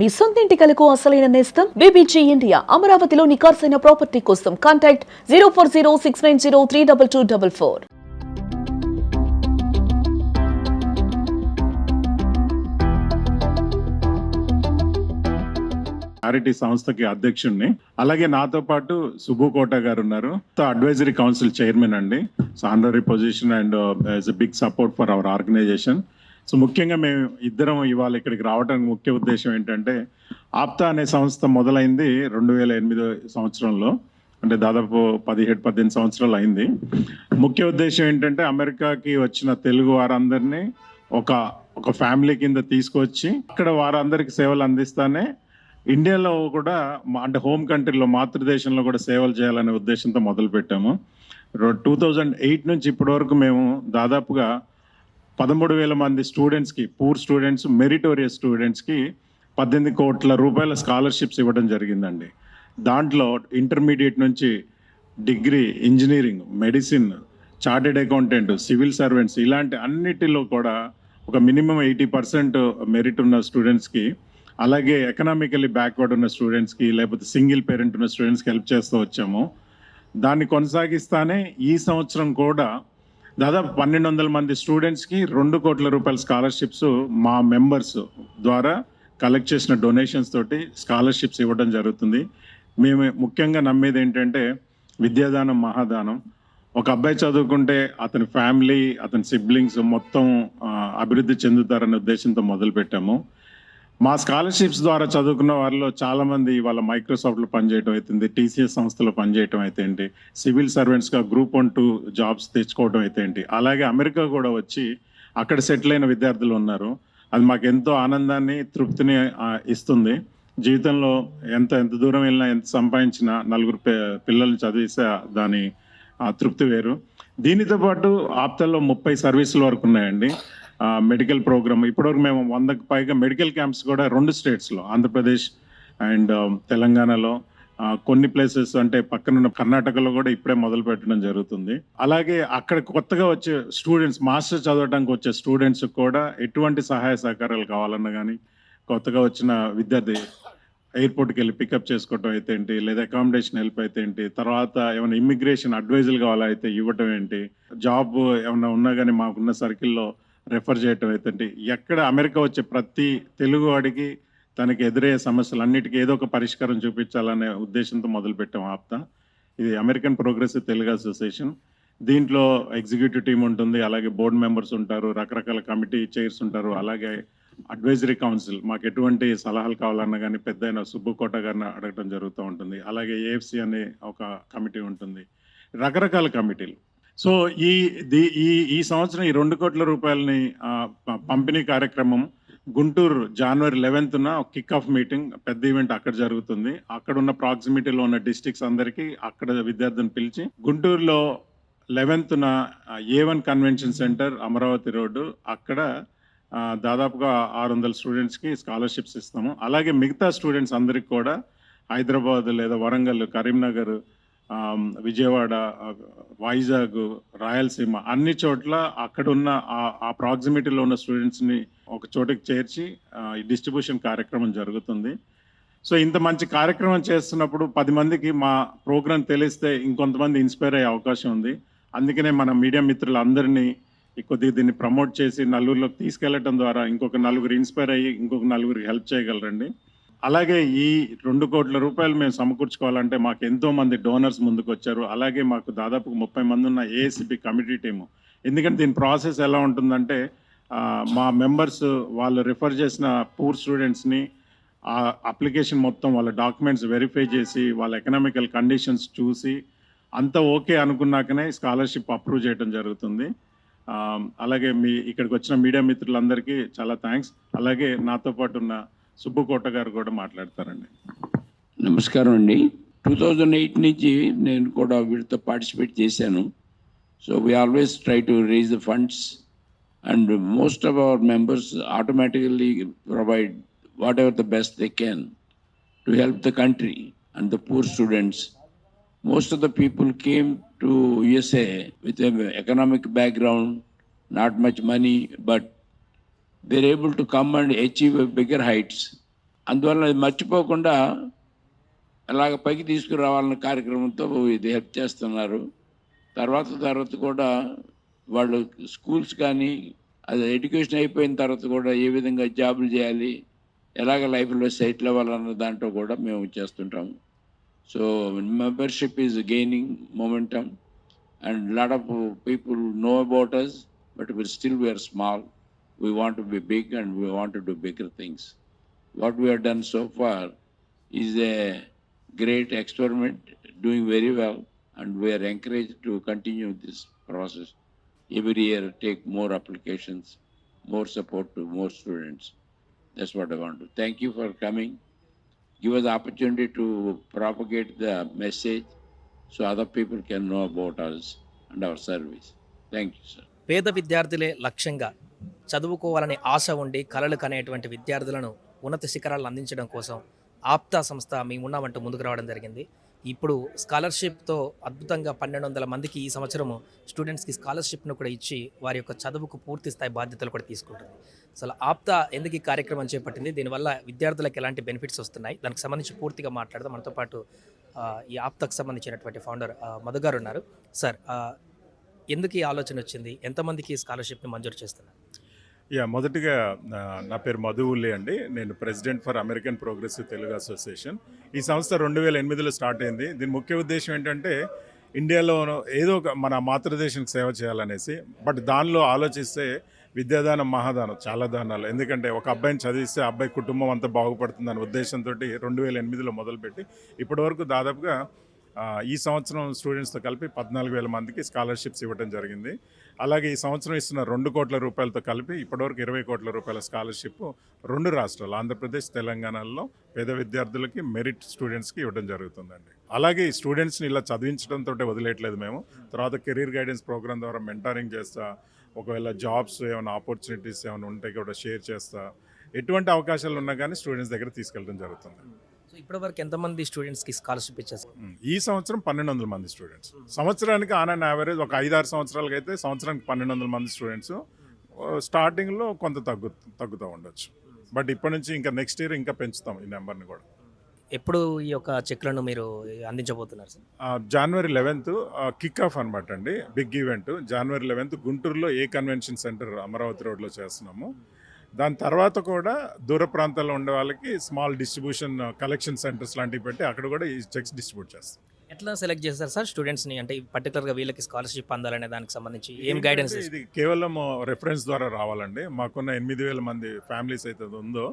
మీ సొంతింటి కలకు అసలైన నేస్తం? బీబీజీ ఇండియా అమరావతిలో నికార్సైన ప్రాపర్టీ కోసం contact zero four zero six nine zero three double two double four. Charity సంస్థకి అధ్యక్షుడిని అలాగే నాతో పాటు సుబ్బు కోట గారు ఉన్నారు. అడ్వైజరీ కౌన్సిల్ చైర్మన్ అండి. Honorary position and big support for our organization so ముఖ్యంగా మేము ఇద్దరం ఇవాళ ఇక్కడికి రావడానికి ముఖ్య ఉద్దేశం ఏంటంటే ఆప్తా అనే సంస్థ మొదలైంది రెండు వేల ఎనిమిదో సంవత్సరంలో. అంటే దాదాపు పదిహేడు పద్దెనిమిది సంవత్సరాలు అయింది. ముఖ్య ఉద్దేశం ఏంటంటే అమెరికాకి వచ్చిన తెలుగు వారందరినీ ఒక ఒక ఫ్యామిలీ కింద తీసుకొచ్చి అక్కడ వారందరికి సేవలు అందిస్తానే ఇండియాలో కూడా మా- అంటే హోమ్ కంట్రీలో మాతృదేశంలో కూడా సేవలు చేయాలనే ఉద్దేశంతో మొదలుపెట్టాము. టూ థౌజండ్ ఎయిట్ నుంచి ఇప్పటి వరకు మేము దాదాపుగా పదమూడు వేల మంది స్టూడెంట్స్కి పూర్ స్టూడెంట్స్ మెరిటోరియస్ స్టూడెంట్స్కి పద్దెనిమిది కోట్ల రూపాయల స్కాలర్షిప్స్ ఇవ్వడం జరిగిందండి. దాంట్లో ఇంటర్మీడియట్ నుంచి degree engineering medicine chartered accountant civil servants ఇలాంటి అన్నిటిలో కూడా ఒక మినిమం ఎయిటీ పర్సెంట్ మెరిట్ ఉన్న స్టూడెంట్స్కి అలాగే ఎకనామికలీ బ్యాక్వర్డ్ ఉన్న స్టూడెంట్స్కి లేకపోతే సింగిల్ పేరెంట్ ఉన్న స్టూడెంట్స్కి హెల్ప్ చేస్తూ వచ్చాము. దాన్ని కొనసాగిస్తానే ఈ సంవత్సరం కూడా దాదాపు పన్నెండు వందల మంది స్టూడెంట్స్కి రెండు కోట్ల రూపాయల స్కాలర్షిప్స్ మా మెంబర్స్ ద్వారా కలెక్ట్ చేసిన డొనేషన్స్ తోటి స్కాలర్షిప్స్ ఇవ్వడం జరుగుతుంది. మేము ముఖ్యంగా నమ్మేది ఏంటంటే విద్యాదానం మహాదానం. ఒక అబ్బాయి చదువుకుంటే అతని ఫ్యామిలీ అతని సిబ్లింగ్స్ మొత్తం అభివృద్ధి చెందుతారనే ఉద్దేశంతో మొదలుపెట్టాము. మా స్కాలర్షిప్స్ ద్వారా చదువుకున్న వారిలో చాలామంది వాళ్ళ మైక్రోసాఫ్ట్లో పనిచేయడం అవుతుంది టీసీఎస్ సంస్థలో పనిచేయడం అయితే ఏంటి సివిల్ సర్వెంట్స్గా గ్రూప్ వన్ టూ జాబ్స్ తెచ్చుకోవడం అయితే ఏంటి అలాగే అమెరికా కూడా వచ్చి అక్కడ సెటిల్ అయిన విద్యార్థులు ఉన్నారు. అది మాకు ఎంతో ఆనందాన్ని తృప్తిని ఇస్తుంది. జీవితంలో ఎంత ఎంత దూరం వెళ్ళినా ఎంత సంపాదించినా నలుగురు పిల్లల్ని చదివిస్తే దాని తృప్తి వేరు. దీనితో పాటు ఆప్తల్లో ముప్పై సర్వీసుల వరకు ఉన్నాయండి. మెడికల్ ప్రోగ్రామ్ ఇప్పటివరకు మేము వందకు పైగా మెడికల్ క్యాంప్స్ కూడా రెండు స్టేట్స్లో ఆంధ్రప్రదేశ్ అండ్ um, తెలంగాణలో. కొన్ని ప్లేసెస్ అంటే పక్కనున్న కర్ణాటకలో కూడా ఇప్పుడే మొదలు పెట్టడం జరుగుతుంది. అలాగే అక్కడ కొత్తగా వచ్చే స్టూడెంట్స్ మాస్టర్ చదవడానికి వచ్చే స్టూడెంట్స్ కూడా ఎటువంటి సహాయ సహకారాలు కావాలన్నా కానీ కొత్తగా వచ్చిన విద్యార్థి ఎయిర్పోర్ట్కి వెళ్ళి పికప్ చేసుకోవటం అయితే ఏంటి? లేదా అకామిడేషన్ హెల్ప్ అయితే ఏంటి? తర్వాత ఏమైనా ఇమ్మిగ్రేషన్ అడ్వైజులు అయితే ఇవ్వటం ఏంటి? జాబ్ ఏమైనా ఉన్నా కానీ మాకున్న సర్కిల్లో రెఫర్ చేయటం అయితే ఎక్కడ అమెరికా వచ్చే ప్రతి తెలుగు వాడికి తనకి ఎదురయ్యే సమస్యలన్నిటికీ ఏదో ఒక పరిష్కారం చూపించాలనే ఉద్దేశంతో మొదలుపెట్టాం ఆప్తా. ఇది అమెరికన్ ప్రోగ్రెసివ్ తెలుగు అసోసియేషన్ దీంట్లో ఎగ్జిక్యూటివ్ టీం ఉంటుంది అలాగే బోర్డు మెంబర్స్ ఉంటారు రకరకాల కమిటీ చైర్స్ ఉంటారు అలాగే అడ్వైజరీ కౌన్సిల్ మాకు ఎటువంటి సలహాలు కావాలన్నా కానీ పెద్ద అయిన సుబ్బుకోట గారిని అడగడం జరుగుతూ ఉంటుంది. అలాగే ఏఎఫ్సి అనే ఒక కమిటీ ఉంటుంది. రకరకాల కమిటీలు సో ఈ ఈ ఈ సంవత్సరం ఈ రెండు కోట్ల రూపాయలని ప- పంపిణీ కార్యక్రమం గుంటూరు జనవరి లెవెన్త్న కిక్ ఆఫ్ మీటింగ్ పెద్ద ఈవెంట్ అక్కడ జరుగుతుంది. అక్కడ ఉన్న ప్రాక్సిమిటీలో ఉన్న డిస్టిక్స్ అందరికీ అక్కడ విద్యార్థులను పిలిచి గుంటూరులో లెవెన్త్న A one convention center Amaravati road అక్కడ దాదాపుగా ఆరు వందల స్టూడెంట్స్కి స్కాలర్షిప్స్ ఇస్తాము. అలాగే మిగతా స్టూడెంట్స్ అందరికి కూడా హైదరాబాద్ లేదా వరంగల్ కరీంనగర్ విజయవాడ వైజాగ్ రాయలసీమ అన్ని చోట్ల అక్కడ ఉన్న ఆ- ఆ ప్రాక్సిమిటీలో ఉన్న స్టూడెంట్స్ని ఒక చోటకి చేర్చి ఈ డిస్ట్రిబ్యూషన్ కార్యక్రమం జరుగుతుంది. సో ఇంత మంచి కార్యక్రమం చేస్తున్నప్పుడు పది మందికి మా ప్రోగ్రాం తెలిస్తే ఇంకొంతమంది ఇన్స్పైర్ అయ్యే అవకాశం ఉంది. అందుకనే మన మీడియా మిత్రులందరినీ కొద్దిగా దీన్ని ప్రమోట్ చేసి నలుగురిలోకి తీసుకెళ్ళడం ద్వారా ఇంకొక నలుగురు ఇన్స్పైర్ అయ్యి ఇంకొక నలుగురికి హెల్ప్ చేయగలరండి. అలాగే ఈ రెండు కోట్ల రూపాయలు మేము సమకూర్చుకోవాలంటే మాకు ఎంతో మంది డోనర్స్ ముందుకు వచ్చారు అలాగే మాకు దాదాపు ముప్పై మంది ఉన్న ఏఎస్సిపి కమిటీ టీము. ఎందుకంటే దీని ప్రాసెస్ ఎలా ఉంటుందంటే మా మెంబర్స్ వాళ్ళు రిఫర్ చేసిన పూర్ స్టూడెంట్స్ని ఆ అప్లికేషన్ మొత్తం వాళ్ళ డాక్యుమెంట్స్ వెరిఫై చేసి వాళ్ళ ఎకనామికల్ కండిషన్స్ చూసి అంత ఓకే అనుకున్నాకనే స్కాలర్షిప్ అప్రూవ్ చేయడం జరుగుతుంది. అలాగే మీ ఇక్కడికి వచ్చిన మీడియా మిత్రులందరికీ చాలా థ్యాంక్స్. అలాగే నాతో పాటు ఉన్న సుబ్బుకోట గారు కూడా మాట్లాడతారండి. నమస్కారం అండి. టూ థౌజండ్ ఎయిట్ నుంచి నేను కూడా వీటితో పార్టిసిపేట్ చేశాను. So we always try to raise the funds and most of our members automatically provide whatever the best they can to help the country and the poor students most of the people came to USA with economic background not much money but they're able to come and achieve bigger heights అందువల్ల అది మర్చిపోకుండా అలాగ పైకి తీసుకురావాలన్న కార్యక్రమంతో ఇది help చేస్తున్నారు. తర్వాత తర్వాత కూడా వాళ్ళు స్కూల్స్ కానీ అది ఎడ్యుకేషన్ అయిపోయిన తర్వాత కూడా ఏ విధంగా జాబులు చేయాలి ఎలాగ లైఫ్లో సెటిల్ అవ్వాలన్న దాంట్లో కూడా మేము చేస్తుంటాము. So membership is gaining momentum and lot of people know about us but will still we are small We want to be big and we want to do bigger things what we have done so far is a great experiment, doing very well, and we are encouraged to continue this process. Every year, take more applications, more support to more students. That's what I want to. Thank you for coming. Give us the opportunity to propagate the message so other people can know about us and our service. Thank you, sir. పేద విద్యార్థులే లక్ష్యంగా చదువుకోవాలనే ఆశ ఉండి కలలు కనేటువంటి విద్యార్థులను ఉన్నత శిఖరాలను అందించడం కోసం ఆప్తా సంస్థ మేమున్నామంటూ ముందుకు రావడం జరిగింది. ఇప్పుడు స్కాలర్షిప్తో అద్భుతంగా పన్నెండు వందల మందికి ఈ సంవత్సరం స్టూడెంట్స్కి స్కాలర్షిప్ను కూడా ఇచ్చి వారి యొక్క చదువుకు పూర్తి స్థాయి బాధ్యతలు కూడా తీసుకుంటుంది. అసలు ఆప్తా ఎందుకు ఈ కార్యక్రమం చేపట్టింది? దీనివల్ల విద్యార్థులకు ఎలాంటి బెనిఫిట్స్ వస్తున్నాయి? దానికి సంబంధించి పూర్తిగా మాట్లాడదాం. మనతో పాటు ఈ ఆప్తాకు సంబంధించినటువంటి ఫౌండర్ మధుగారు మధు గారు ఉన్నారు. సార్ ఎందుకు ఈ ఆలోచన వచ్చింది? ఎంతమందికి ఈ స్కాలర్షిప్ని మంజూరు చేస్తున్నారు? యా మొదటిగా నా పేరు మధువుల్లి అండి. నేను president for American progressive Telugu association. ఈ సంస్థ రెండు వేల ఎనిమిదిలో స్టార్ట్ అయింది. దీని ముఖ్య ఉద్దేశం ఏంటంటే ఇండియాలో ఏదో ఒక మన మాతృదేశానికి సేవ చేయాలనేసి బట్ దానిలో ఆలోచిస్తే విద్యాదానం మహాదానం చాలా దానాలు. ఎందుకంటే ఒక అబ్బాయిని చదివిస్తే అబ్బాయి కుటుంబం అంతా బాగుపడుతుందనే ఉద్దేశంతో రెండు వేల ఎనిమిదిలో మొదలుపెట్టి ఇప్పటివరకు దాదాపుగా ఈ సంవత్సరం స్టూడెంట్స్తో కలిపి పద్నాలుగు వేల మందికి స్కాలర్షిప్స్ ఇవ్వడం జరిగింది. అలాగే ఈ సంవత్సరం ఇస్తున్న రెండు కోట్ల రూపాయలతో కలిపి ఇప్పటివరకు ఇరవై కోట్ల రూపాయల స్కాలర్షిప్ రెండు రాష్ట్రాలు ఆంధ్రప్రదేశ్ తెలంగాణలో పేద విద్యార్థులకి మెరిట్ స్టూడెంట్స్కి ఇవ్వడం జరుగుతుందండి. అలాగే ఈ స్టూడెంట్స్ని ఇలా చదివించడంతో వదిలేయట్లేదు మేము. తర్వాత కెరీర్ గైడెన్స్ ప్రోగ్రామ్ ద్వారా మెంటారింగ్ చేస్తా ఒకవేళ జాబ్స్ ఏమైనా ఆపర్చునిటీస్ ఏమైనా ఉంటే కూడా షేర్ చేస్తా ఎటువంటి అవకాశాలు ఉన్నా కానీ స్టూడెంట్స్ దగ్గర తీసుకెళ్ళడం జరుగుతుంది. సో ఇప్పటివరకు ఎంతమంది స్టూడెంట్స్కి స్కాలర్షిప్ ఇచ్చేసారు ఈ సంవత్సరం పన్నెండు వందల మంది స్టూడెంట్స్. సంవత్సరానికి ఆన్ అండ్ యావరేజ్ ఒక ఐదారు సంవత్సరాలకి అయితే సంవత్సరానికి పన్నెండు వందల మంది స్టూడెంట్స్. స్టార్టింగ్లో కొంత తగ్గు తగ్గుతూ ఉండొచ్చు. బట్ ఇప్పటి నుంచి ఇంకా నెక్స్ట్ ఇయర్ ఇంకా పెంచుతాం ఈ నెంబర్ని కూడా. ఎప్పుడు ఈ యొక్క చెక్లను మీరు అందించబోతున్నారు sir? January eleventh kick off అనమాట అండి. బిగ్ ఈవెంట్ జనవరి లెవెన్త్ గుంటూరులో ఏ కన్వెన్షన్ సెంటర్ అమరావతి రోడ్లో చేస్తున్నాము. దాని తర్వాత కూడా దూర ప్రాంతాల్లో ఉండే వాళ్ళకి స్మాల్ డిస్ట్రిబ్యూషన్ కలెక్షన్ సెంటర్స్ లాంటివి పెట్టి అక్కడ కూడా ఈ చెక్స్ డిస్ట్రిబ్యూట్ చేస్తాం ఎట్లా సెలెక్ట్ చేస్తారు సార్ స్టూడెంట్స్ని అంటే పర్టికులర్గా వీళ్ళకి స్కాలర్షిప్ అందాలనే దానికి సంబంధించి ఏం గైడెన్స్ ఇది కేవలం రెఫరెన్స్ ద్వారా రావాలండి. మాకున్న ఎనిమిది వేల మంది ఫ్యామిలీస్ అయితే ఉందో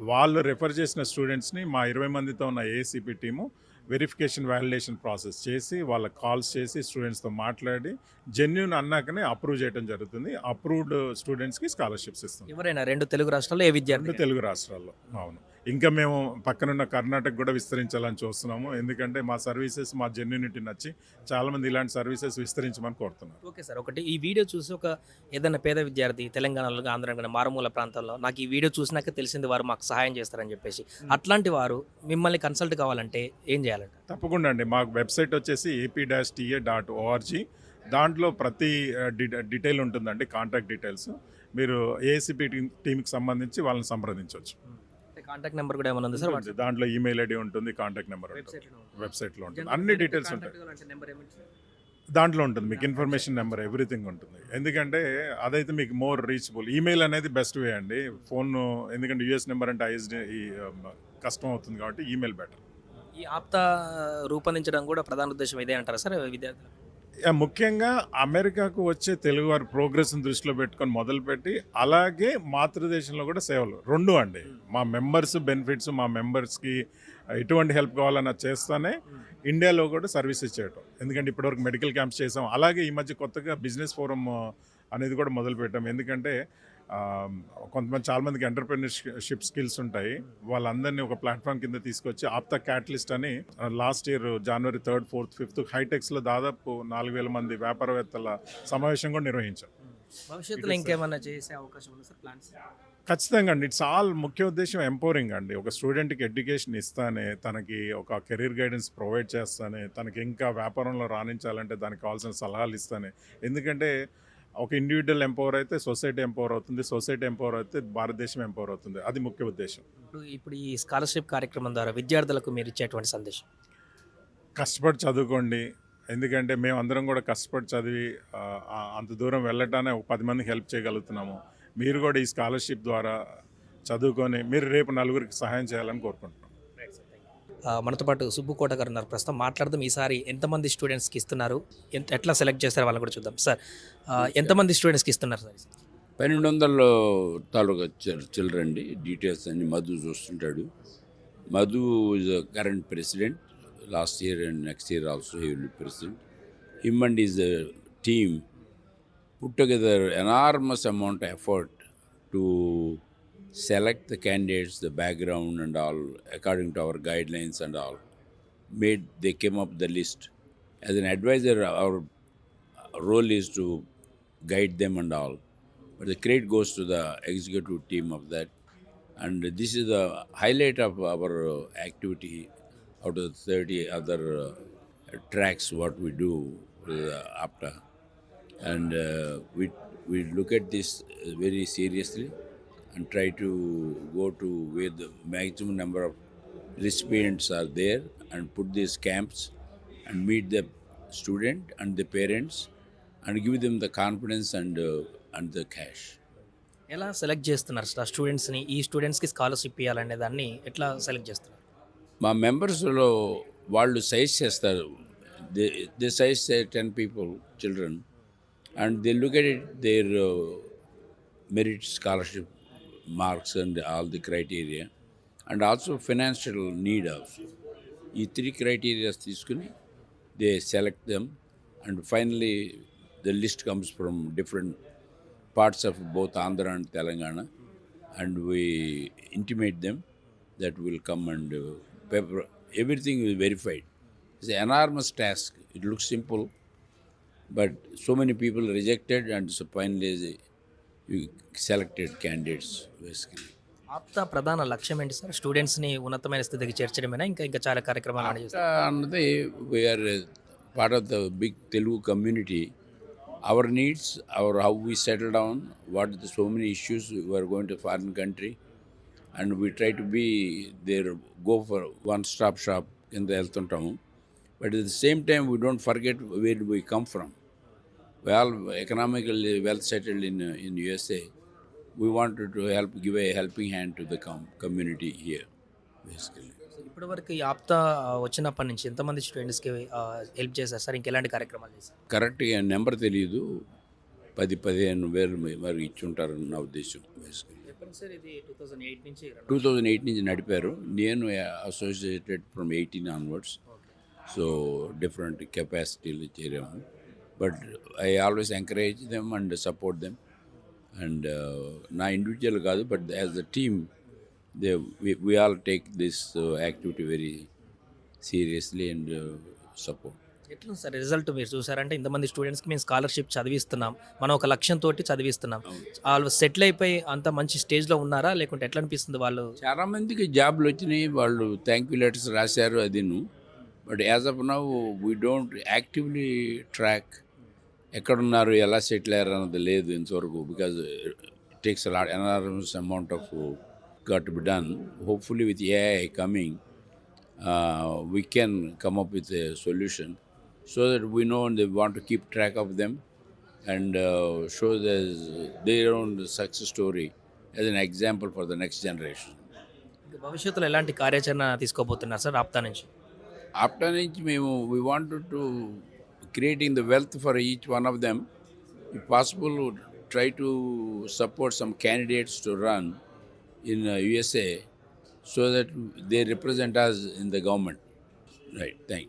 వాళ్ళు రెఫర్ చేసిన స్టూడెంట్స్ని మా ఇరవై మందితో ఉన్న ACP team verification validation process చేసి వాళ్ళకి కాల్స్ చేసి స్టూడెంట్స్తో మాట్లాడి జెన్యున్ అన్నాకనే అప్రూవ్ చేయడం జరుగుతుంది. అప్రూవ్డ్ స్టూడెంట్స్కి స్కాలర్షిప్స్ ఇస్తుంది ఎవరైనా? రెండు తెలుగు రాష్ట్రాల్లో ఏ విద్యార్థి రెండు తెలుగు రాష్ట్రాల్లో. అవును. ఇంకా మేము పక్కనున్న కర్ణాటక కూడా విస్తరించాలని చూస్తున్నాము. ఎందుకంటే మా సర్వీసెస్ మా జెన్యునిటీ నచ్చి చాలామంది ఇలాంటి సర్వీసెస్ విస్తరించమని కోరుతున్నారు ఓకే సార్. ఒకటి ఈ వీడియో చూసి ఒక ఏదైనా పేద విద్యార్థి తెలంగాణలో ఆంధ్ర మారుమూల ప్రాంతాల్లో నాకు ఈ వీడియో చూసినాక తెలిసింది వారు మాకు సహాయం చేస్తారని చెప్పేసి అట్లాంటి వారు మిమ్మల్ని కన్సల్ట్ కావాలంటే ఏం చేయాలంట? తప్పకుండా అండి. మాకు వెబ్సైట్ వచ్చేసి AP dash TA dot ORG దాంట్లో ప్రతి డీటెయిల్ ఉంటుందండి కాంటాక్ట్ డీటెయిల్స్. మీరు ఏసీపీ టీమ్ టీంకి సంబంధించి వాళ్ళని సంప్రదించవచ్చు. కాంటాక్ట్ నెంబర్ కూడా ఏమైనా ఉంది సార్? ఉంటుంది. దాంట్లో ఈమెయిల్ ఐడి ఉంటుంది కాంటాక్ట్ నెంబర్ ఉంటుంది. వెబ్సైట్లో ఉంటుంది? అన్ని డీటెయిల్స్ ఉంటాయి. దాంట్లో ఉంటుంది. మీకు ఇన్ఫర్మేషన్ నెంబర్ ఎవ్రీథింగ్ ఉంటుంది. ఎందుకంటే అదైతే మీకు మోర్ రీచబుల్ ఈమెయిల్ అనేది బెస్ట్ వే అండి. ఫోన్ ఎందుకంటే యూఎస్ నెంబర్ అంటే ఐఎస్డి కష్టం అవుతుంది కాబట్టి ఈమెయిల్ బెటర్ ఈ ఆప్తా రూపొందించడం కూడా ప్రధాన ఉద్దేశం ఇదే అంటారా సార్ విద్యార్థులు ముఖ్యంగా అమెరికాకు వచ్చే తెలుగువారి ప్రోగ్రెస్ని దృష్టిలో పెట్టుకొని మొదలుపెట్టి అలాగే మాతృదేశంలో కూడా సేవలు. రెండు అండి. మా మెంబర్స్ బెనిఫిట్స్ మా మెంబర్స్కి ఎటువంటి హెల్ప్ కావాలన్నా చేస్తానే ఇండియాలో కూడా సర్వీసెస్ చేయటం. ఎందుకంటే ఇప్పటివరకు మెడికల్ క్యాంప్స్ చేసాం. అలాగే ఈ మధ్య కొత్తగా బిజినెస్ ఫోరం అనేది కూడా మొదలుపెట్టాం. ఎందుకంటే కొంతమంది చాలా మందికి ఎంటర్ప్రినర్షిప్ స్కిల్స్ ఉంటాయి. వాళ్ళందరినీ ఒక ప్లాట్ఫామ్ కింద తీసుకొచ్చి ఆప్తా క్యాటలిస్ట్ అని last year January third fourth fifth హైటెక్స్లో దాదాపు నాలుగు వేల మంది వ్యాపారవేత్తల సమావేశం కూడా నిర్వహించాం. భవిష్యత్తులో ఇంకేమైనా చేసే అవకాశం ఉంది సార్ ప్లాన్స్ ఖచ్చితంగా అండి. ఇట్స్ ఆల్ ముఖ్య ఉద్దేశం ఎంపవరింగ్ అండి. ఒక స్టూడెంట్కి ఎడ్యుకేషన్ ఇస్తానే తనకి ఒక కెరీర్ గైడెన్స్ ప్రొవైడ్ చేస్తానే తనకి ఇంకా వ్యాపారంలో రాణించాలంటే దానికి కావాల్సిన సలహాలు ఇస్తానే. ఎందుకంటే ఒక ఇండివిజువల్ ఎంపవర్ అయితే సొసైటీ ఎంపవర్ అవుతుంది సొసైటీ ఎంపవర్ అయితే భారతదేశం ఎంపవర్ అవుతుంది. అది ముఖ్య ఉద్దేశం. ఇప్పుడు ఇప్పుడు ఈ స్కాలర్షిప్ కార్యక్రమం ద్వారా విద్యార్థులకు మీరు ఇచ్చేటువంటి సందేశం? కష్టపడి చదువుకోండి. ఎందుకంటే మేము అందరం కూడా కష్టపడి చదివి అంత దూరం వెళ్ళటానే ఒక పది మందికి హెల్ప్ చేయగలుగుతున్నాము. మీరు కూడా ఈ స్కాలర్షిప్ ద్వారా చదువుకొని మీరు రేపు నలుగురికి సహాయం చేయాలని కోరుకుంటున్నాం. మనతో పాటు సుబ్బుకోట గారు ఉన్నారు. ప్రస్తుతం మాట్లాడదాం. ఈసారి ఎంతమంది స్టూడెంట్స్కి ఇస్తున్నారు? ఎంత ఎట్లా సెలెక్ట్ చేస్తారో వాళ్ళని కూడా చూద్దాం. సార్ ఎంతమంది స్టూడెంట్స్కి ఇస్తున్నారు సార్? పన్నెండు వందల తాలూకా చిల్డ్రన్ అండి డీటెయిల్స్ అన్ని మధు చూస్తుంటాడు. Madhu is current president last year and next year also he will president him and is team together enormous amount of effort to select the candidates, the background and all, according to our guidelines and all. Made they came up the list. As an advisor, our role is to guide them and all. But the credit goes to the executive team of that. And this is the highlight of our activity out of the 30 other uh, tracks what we do with uh, APTA and uh, we we look at this very seriously and try to go to where the maximum number of recipients are there and put these camps and meet the student and the parents and give them the confidence and uh, and the cash ఎలా select చేస్తున్నారు sir స్టూడెంట్స్ని ఈ స్టూడెంట్స్కి scholarship ఇవ్వాలనే దాన్ని ఎట్లా select చేస్తున్నారు మా మెంబర్స్లో వాళ్ళు సైజ్ చేస్తారు they they size ten people children and they look at it their merit scholarship marks and all the criteria and also financial need also ఈ త్రీ క్రైటీరియాస్ తీసుకుని they select them and finally the list comes from different parts of both Andhra and Telangana, and we intimate them that will come and uh, paper, everything is verified. It's an enormous task. It looks simple, but so many people rejected, and selected candidates basically APTA ప్రధాన లక్ష్యం ఏంటి sir? స్టూడెంట్స్ని ఉన్నతమైన స్థితికి చేర్చడమేనా? ఇంకా ఇంకా చాలా కార్యక్రమాలు అన్నది we are part of the big Telugu community our needs our how we settle down what the so many issues we are going to foreign country and we try to be there go for one stop shop కింద వెళ్తుంటాము but at the same time we don't forget where we come from we all economically well settled in uh, in USA we wanted to help give a helping hand to the com- community here basically. ఇప్పటివరకు ఈ ఆప్తా వచ్చినప్పటి నుంచి ఎంతమంది స్టూడెంట్స్కి help చేశారు? Sir ఇంకెలాంటి కార్యక్రమాలు చేశారు? కరెక్ట్గా నెంబర్ తెలియదు పది పదిహేను వేలు మరి ఇచ్చుంటారు నా ఉద్దేశం బేసికలీ ఎప్పుడు సార్ ఇది? టూ థౌజండ్ ఎయిట్ నుంచి టూ థౌజండ్ ఎయిట్ నుంచి నడిపారు. నేను associated from eighteen onwards so different కెపాసిటీలు చేరాము. But I always encourage them and support them and నా ఇండివిజువల్ కాదు but as the team they we all take this activity very seriously and support ఎట్లా sir result మీరు చూసారంటే ఇంతమంది స్టూడెంట్స్కి మేము scholarship చదివిస్తున్నాం. మనం ఒక లక్ష్యంతో చదివిస్తున్నాం. వాళ్ళు సెటిల్ అయిపోయి అంత మంచి స్టేజ్లో ఉన్నారా? లేకుంటే ఎట్లా అనిపిస్తుంది వాళ్ళు? చాలా మందికి జాబ్లు వచ్చినాయి. వాళ్ళు థ్యాంక్ యూ లెటర్స్ రాశారు అదిను. But as of now we don't actively track ఎక్కడున్నారు ఎలా సెటిల్ అయ్యారు అన్నది లేదు ఇంతవరకు because takes lot enormous amount of got be done hopefully with AI coming we can come up with solution so that we know and they want keep track of them and show they own success story as an example for the next generation భవిష్యత్తులో ఎలాంటి కార్యాచరణ తీసుకోబోతున్నారు sir? APTA నుంచి. APTA నుంచి మేము we want to creating the wealth for each one of them. If possible, try to support some candidates to run in uh, USA so that they represent us in the government. Right. Thank you.